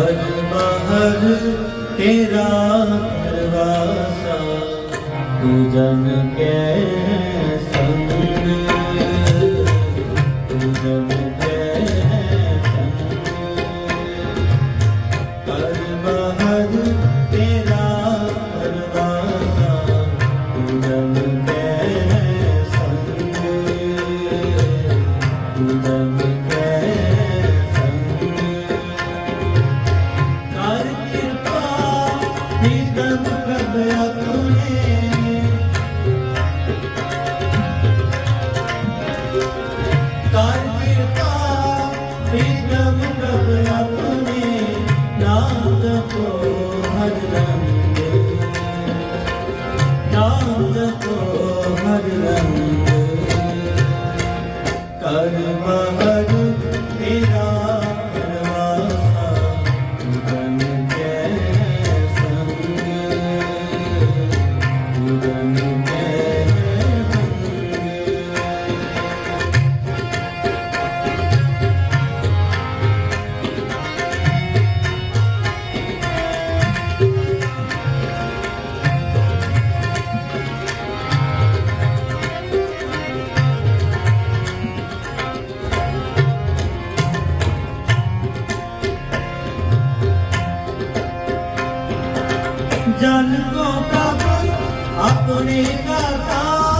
ਹਰ ਬਹਰ ਤੇਰਾ ਕਰਵਾਸਾ ਤੂੰ ਜਨ ਕੈ ਨਾਮ ਜਪੋ ਹਰਿ जन को का अपने का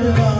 Bhagavan